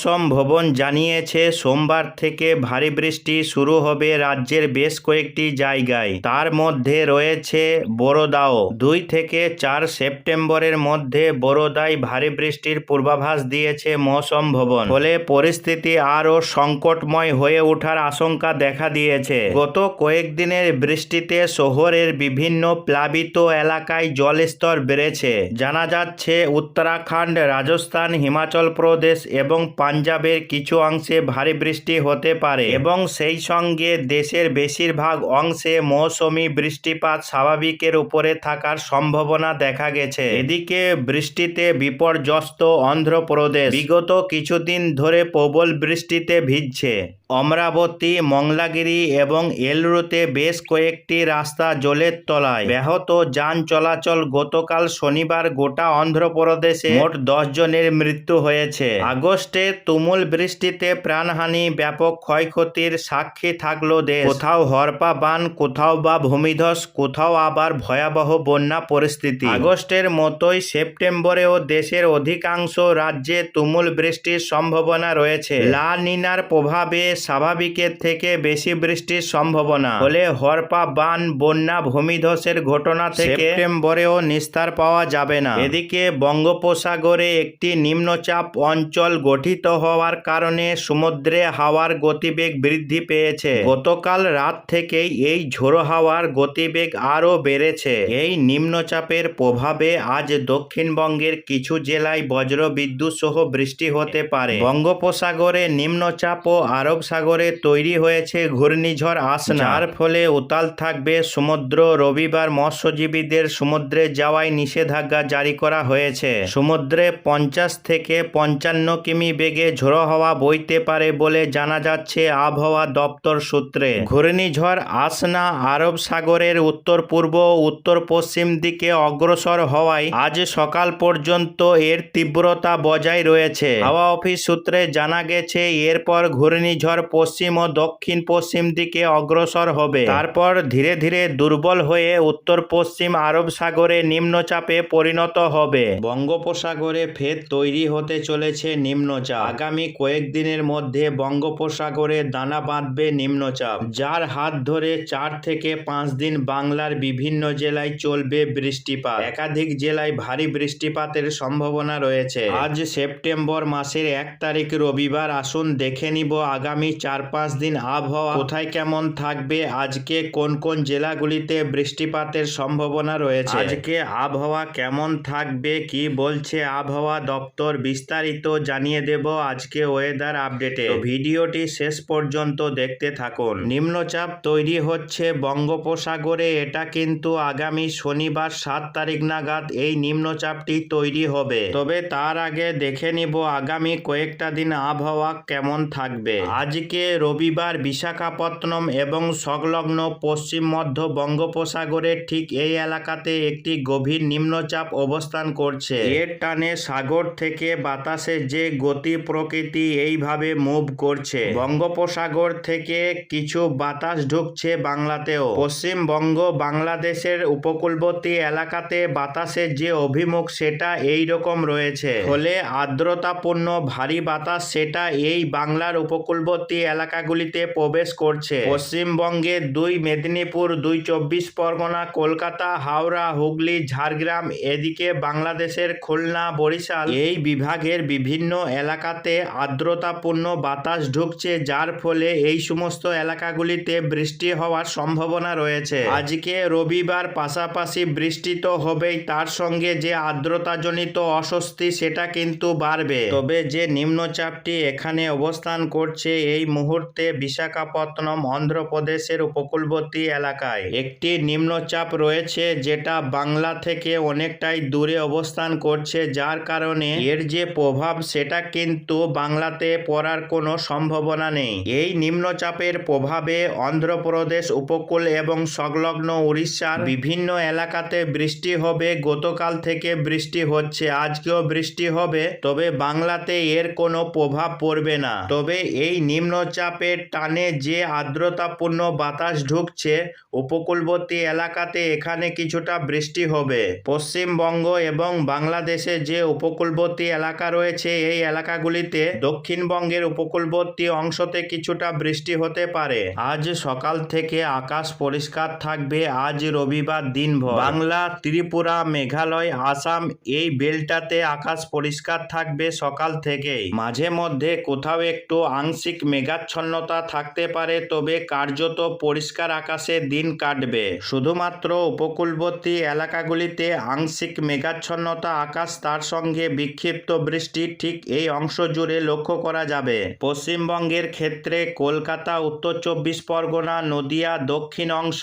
মৌসম ভবন জানিয়েছে, সোমবার থেকে ভারী বৃষ্টি শুরু হবে রাজ্যের বেশ কয়েকটি জায়গায়। তার মধ্যে রয়েছে বরোদাও। দুই থেকে চার সেপ্টেম্বরের মধ্যে বরোদায় ভারী বৃষ্টির পূর্বাভাস দিয়েছে মৌসম ভবন। ফলে পরিস্থিতি আরও সংকটময় হয়ে ওঠার আশঙ্কা দেখা দিয়েছে। গত কয়েকদিনের বৃষ্টিতে শহরের বিভিন্ন প্লাবিত এলাকায় জলস্তর বেড়েছে। জানা যাচ্ছে, উত্তরাখণ্ড, রাজস্থান, হিমাচল প্রদেশ এবং পাঞ্জাবের কিছু অংশে ভারী বৃষ্টি হতে পারে এবং সেই সঙ্গে দেশের বেশিরভাগ অংশে মৌসুমি বৃষ্টিপাত স্বাভাবিকের উপরে থাকার সম্ভাবনা দেখা গেছে। এদিকে বৃষ্টিতে বিপর্যস্ত অন্ধ্রপ্রদেশ। বিগত কিছুদিন ধরে প্রবল বৃষ্টিতে ভিজছে। অমরাবতী, মংলাগিরি এবং এলরুতে বেশ কয়েকটি রাস্তা জলের তলায়। ব্যাহত যান চলাচল গতকাল শনিবার গোটা অন্ধ্রপ্রদেশে মোট দশ জনের মৃত্যু হয়েছে। আগস্টে তুমুল বৃষ্টিতে প্রাণহানি, ব্যাপক ক্ষয়ক্ষতির সাক্ষী থাকল দেশ। কোথাও হরপা বান, কোথাও বা ভূমিধস, কোথাও আবার ভয়াবহ বন্যা পরিস্থিতি। আগস্টের মতোই সেপ্টেম্বরেও দেশের অধিকাংশ রাজ্যে তুমুল বৃষ্টির সম্ভাবনা রয়েছে। লা নিনার প্রভাবে স্বাভাবিকের থেকে বেশি বৃষ্টির সম্ভাবনা। ফলে হরপা বান বন্যা ভূমিধসের ঘটনা থেকে সেপ্টেম্বরেও নিস্তার পাওয়া যাবে না। এদিকে বঙ্গোপসাগরে একটি নিম্নচাপ অঞ্চল গঠিত হওয়ার কারণে সমুদ্রে হাওয়ার গতিবেগ বৃদ্ধি পেয়েছে। গতকাল রাত থেকেই এই ঝোড়ো হাওয়ার গতিবেগ আরও বেড়েছে। এই নিম্নচাপের প্রভাবে আজ দক্ষিণবঙ্গের কিছু জেলায় বজ্র বিদ্যুৎ সহ বৃষ্টি হতে পারে। বঙ্গোপসাগরে নিম্নচাপ ও আরব সাগরে তৈরি হয়েছে ঘূর্ণিঝড় আসনা। যার ফলে উতাল থাকবে সমুদ্র। রবিবার মৎস্যজীবীদের সমুদ্রে যাওয়ায় নিষেধাজ্ঞা জারি করা হয়েছে। সমুদ্রে পঞ্চাশ থেকে পঞ্চান্ন কিমি বেগে ঝোড়ো হাওয়া বইতে পারে বলে জানা যাচ্ছে আবহাওয়া দপ্তর সূত্রে। ঘূর্ণিঝড় আসনা আরব সাগরের উত্তর পূর্ব উত্তর পশ্চিম দিকে অগ্রসর হওয়ায় আজ সকাল পর্যন্ত এর তীব্রতা বজায় রয়েছে। হাওয়া অফিস সূত্রে জানা গেছে এরপর ঘূর্ণিঝড় পশ্চিম ও দক্ষিণ পশ্চিম দিকে অগ্রসর হবে। তারপর ধীরে ধীরে দুর্বল হয়ে উত্তর, পশ্চিম আরব সাগরে নিম্নচাপে পরিণত হবে। বঙ্গোপসাগরে ফের তৈরি হতে চলেছে নিম্নচাপ। আগামী কয়েকদিনের মধ্যে বঙ্গোপসাগরে দানা বাঁধবে নিম্নচাপ, যার হাত ধরে চার থেকে পাঁচ দিন বাংলার বিভিন্ন জেলায় চলবে বৃষ্টিপাত। একাধিক জেলায় ভারী বৃষ্টিপাতের সম্ভাবনা রয়েছে। আজ সেপ্টেম্বর মাসের এক তারিখ রবিবার, আসুন দেখে নিব আগামী চার পাঁচ দিন আবহাওয়া কোথায় কেমন থাকবে? আজকে কোন কোন জেলাগুলিতে বৃষ্টিপাতের সম্ভাবনা রয়েছে? আজকে আবহাওয়া কেমন থাকবে? কি বলছে আবহাওয়া দপ্তর? বিস্তারিত জানিয়ে দেব আজকে ওয়েদার আপডেটে। ভিডিওটি শেষ পর্যন্ত দেখতে থাকুন। নিম্নচাপ তৈরি হচ্ছে বঙ্গোপসাগরে। এটা কিন্তু আগামী শনিবার সাত তারিখ নাগাদ এই নিম্নচাপটি তৈরি হবে। তবে তার আগে দেখে নিব আগামী কয়েকটা দিন আবহাওয়া কেমন থাকবে। আজকে রবিবার বিশাখাপত্তনম এবং সংলগ্ন পশ্চিম মধ্য বঙ্গোপসাগরের ঠিক এই এলাকাতে একটি গভীর নিম্নচাপ অবস্থান করছে। এর টানে সাগর থেকে বাতাসে যে গতি প্রকৃতি এইভাবে মুভ করছে। বঙ্গোপসাগর থেকে কিছু বাতাস ঢুকছে বাংলাতেও। পশ্চিমবঙ্গ বাংলাদেশের উপকূলবর্তী এলাকাতে বাতাসের যে অভিমুখ, সেটা এই রকম রয়েছে। ফলে আর্দ্রতাপূর্ণ ভারী বাতাস, সেটা এই বাংলার উপকূলবর্তী এলাকাগুলিতে প্রবেশ করছে। পশ্চিমবঙ্গে দুই, মেদিনীপুর দুই, চব্বিশ পরগনা, কলকাতা, হাওড়া, হুগলি, ঝাড়গ্রাম, এদিকে বাংলাদেশের খুলনা, বরিশাল এই বিভাগের বিভিন্ন এলাকাতে আর্দ্রতাপূর্ণ বাতাস ঢুকছে, যার ফলে এই সমস্ত এলাকাগুলিতে বৃষ্টি হওয়ার সম্ভাবনা রয়েছে। আজকে রবিবার পাশাপাশি বৃষ্টি তো হবেই, তার সঙ্গে যে আর্দ্রতাজনিত অস্বস্তি সেটা কিন্তু বাড়বে। তবে যে নিম্নচাপটি এখানে অবস্থান করছে এই মুহূর্তে বিশাখাপত্তনম অন্ধ্রপ্রদেশের উপকূলবর্তী এলাকায় একটি নিম্নচাপ রয়েছে যেটা বাংলা থেকে অনেকটাই দূরে অবস্থান করছে, যার কারণে এর যে প্রভাব সেটা কিন্তু বাংলাতে পড়ার কোনো সম্ভাবনা নেই। এই নিম্নচাপের প্রভাবে অন্ধ্রপ্রদেশ উপকূল এবং সংলগ্ন উড়িষ্যার বিভিন্ন এলাকাতে বৃষ্টি হবে। গতকাল থেকে বৃষ্টি হচ্ছে, আজকেও বৃষ্টি হবে, তবে বাংলাতে এর কোনো প্রভাব পড়বে না। তবে এই নিম্নচাপের টানে যে আর্দ্রতাপূর্ণ বাতাস ঢুকছে, উপকূলবর্তী এলাকাতে এখানে কিছুটা বৃষ্টি হবে। পশ্চিমবঙ্গ এবং বাংলাদেশে যে উপকূলবর্তী এলাকা রয়েছে, এই এলাকাগুলিতে দক্ষিণবঙ্গের উপকূলবর্তী অংশতে কিছুটা বৃষ্টি হতে পারে। আজ সকাল থেকে আকাশ পরিষ্কার থাকবে, আজ রবিবার দিনভর। বাংলা, ত্রিপুরা, মেঘালয়, আসাম এই বেলটাতে আকাশ পরিষ্কার থাকবে সকাল থেকেই। মাঝে মধ্যে কোথাও একটু আংশিক মেঘাচ্ছন্নতা থাকতে পারে, তবে কার্যত পরিষ্কার আকাশে দিন কাটবে। শুধুমাত্র উপকূলবর্তী এলাকাগুলিতে আংশিক মেঘাচ্ছন্নতা আকাশ তার সঙ্গে বিক্ষিপ্ত বৃষ্টি ঠিক এই অংশ জুড়ে লক্ষ্য করা যাবে। পশ্চিমবঙ্গের ক্ষেত্রে কলকাতা, উত্তর চব্বিশ পরগনা, নদিয়া, দক্ষিণ অংশ,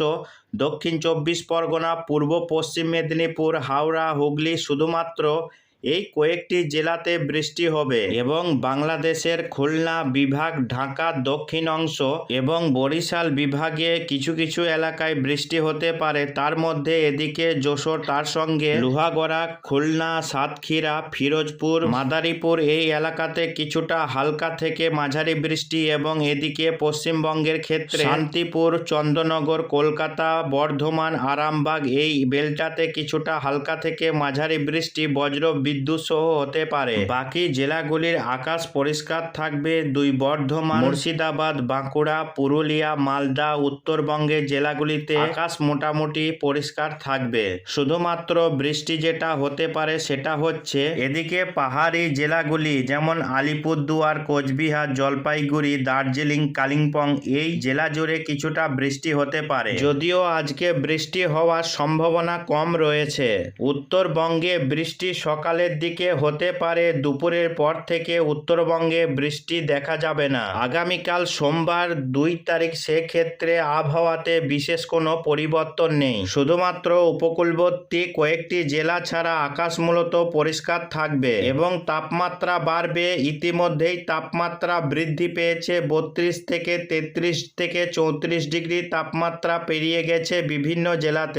দক্ষিণ চব্বিশ পরগনা, পূর্ব পশ্চিম মেদিনীপুর, হাওড়া, হুগলি শুধুমাত্র এই কয়েকটি জেলাতে বৃষ্টি হবে এবং বাংলাদেশের খুলনা বিভাগ, ঢাকা দক্ষিণ অংশ এবং বরিশাল বিভাগে কিছু কিছু এলাকায় বৃষ্টি হতে পারে। তার মধ্যে এদিকে যশোর, তার সঙ্গে লোহাগড়া, খুলনা, সাতক্ষীরা, ফিরোজপুর, মাদারীপুর এই এলাকাতে কিছুটা হালকা থেকে মাঝারি বৃষ্টি এবং এদিকে পশ্চিমবঙ্গের ক্ষেত্রে শান্তিপুর চন্দ্রনগর কলকাতা, বর্ধমান, আরামবাগ এই বেলটাতে কিছুটা হালকা থেকে মাঝারি বৃষ্টি বজ্র বিদ্যুৎ সহ হতে পারে। বাকি জেলাগুলির আকাশ পরিষ্কার থাকবে। দুই বর্ধমান, মুর্শিদাবাদ, বাঁকুড়া, পুরুলিয়া, মালদা উত্তরবঙ্গের জেলাগুলিতে আকাশ মোটামুটি পরিষ্কার থাকবে। শুধুমাত্র বৃষ্টি যেটা হতে পারে সেটা হচ্ছে এদিকে পাহাড়ি জেলাগুলি যেমন আলিপুরদুয়ার, কোচবিহার, জলপাইগুড়ি, দার্জিলিং, কালিম্পং এই জেলা জুড়ে কিছুটা বৃষ্টি হতে পারে। যদিও আজকে বৃষ্টি হওয়ার সম্ভাবনা কম রয়েছে। উত্তরবঙ্গে বৃষ্টি সকালের দিকে হতে পারে দুপুরের পর থেকে উত্তরবঙ্গে বৃষ্টি দেখা যাবে না। আগামীকাল সোমবার দুই তারিখ সেক্ষেত্রে আবহাওয়াতে বিশেষ কোনো পরিবর্তন নেই। শুধুমাত্র উপকূলবর্তী কয়েকটি জেলা ছাড়া আকাশ মূলত পরিষ্কার থাকবে এবং তাপমাত্রা বাড়বে। ইতিমধ্যেই তাপমাত্রা বৃদ্ধি পেয়েছে। বত্রিশ থেকে তেত্রিশ থেকে চৌত্রিশ ডিগ্রি তাপমাত্রা পেরিয়ে গেছে বিভিন্ন জেলাতে।